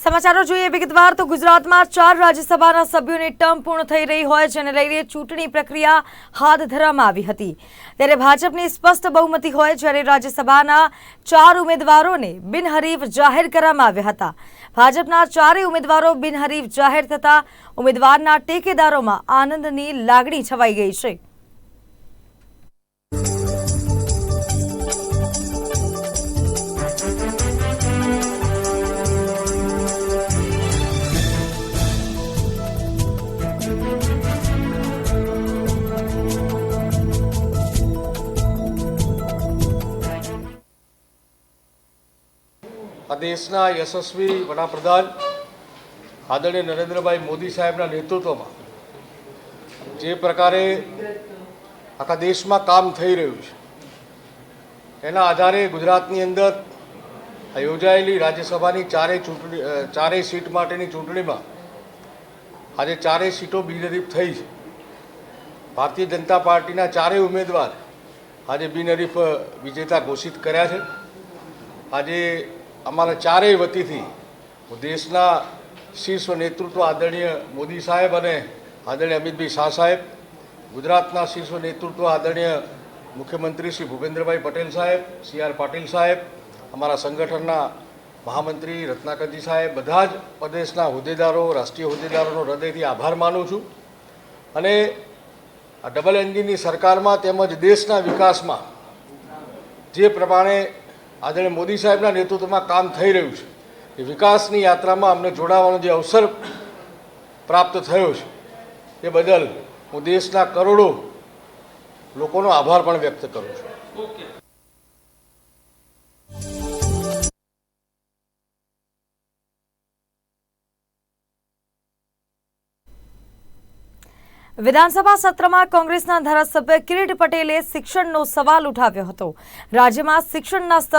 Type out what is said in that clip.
સમાચારો જોઈએ વિગતવાર તો ગુજરાતમાં ચાર રાજ્યસભાના સભ્યોની ટર્મ પૂર્ણ થઈ રહી હોય જેને લઈને ચૂંટણી પ્રક્રિયા હાથ ધરવામાં આવી હતી. ત્યારે ભાજપની સ્પષ્ટ બહુમતી હોય જ્યારે રાજ્યસભાના ચાર ઉમેદવારોને બિનહરીફ જાહેર કરવામાં આવ્યા હતા. ભાજપના ચારેય ઉમેદવારો બિનહરીફ જાહેર થતા ઉમેદવારના ટેકેદારોમાં આનંદની લાગણી છવાઈ ગઈ છે. આ દેશના યશસ્વી વડાપ્રધાન આદરણીય નરેન્દ્રભાઈ મોદી સાહેબના નેતૃત્વમાં જે પ્રકારે આખા દેશમાં કામ થઈ રહ્યું છે, એના આધારે ગુજરાતની અંદર યોજાયેલી રાજ્યસભાની ચારેય ચૂંટણી ચારેય સીટ માટેની ચૂંટણીમાં આજે ચારેય સીટો બિનહરીફ થઈ છે. ભારતીય જનતા પાર્ટીના ચારેય ઉમેદવાર આજે બિનહરીફ વિજેતા ઘોષિત કર્યા છે. આજે અમારા ચારેય વતીથી હું દેશના શીર્ષ નેતૃત્વ આદરણીય મોદી સાહેબ અને આદરણીય અમિતભાઈ શાહ સાહેબ, ગુજરાતના શીર્ષ નેતૃત્વ આદરણીય મુખ્યમંત્રી શ્રી ભૂપેન્દ્રભાઈ પટેલ સાહેબ, સી આર પાટીલ સાહેબ, અમારા સંગઠનના મહામંત્રી રત્નાકરજી સાહેબ, બધા જ પ્રદેશના હોદ્દેદારો, રાષ્ટ્રીય હોદ્દેદારોનો હૃદયથી આભાર માનું છું. અને આ ડબલ એન્જિનની સરકારમાં તેમજ દેશના વિકાસમાં જે પ્રમાણે આદરણીય મોદી સાહેબના નેતૃત્વમાં કામ થઈ રહ્યું છે. એ વિકાસની યાત્રામાં અમને જોડાવાનો જે અવસર પ્રાપ્ત થયો છે એ બદલ હું દેશના કરોડો લોકોનો આભાર પણ વ્યક્ત કરું છું. વિધાનસભા સત્રમાં કોંગ્રેસના ધારાસભ્ય કિરીટ પટેલે શિક્ષણનો સવાલ ઉઠાવ્યો હતો. રાજ્યમાં શિક્ષણના સ્તર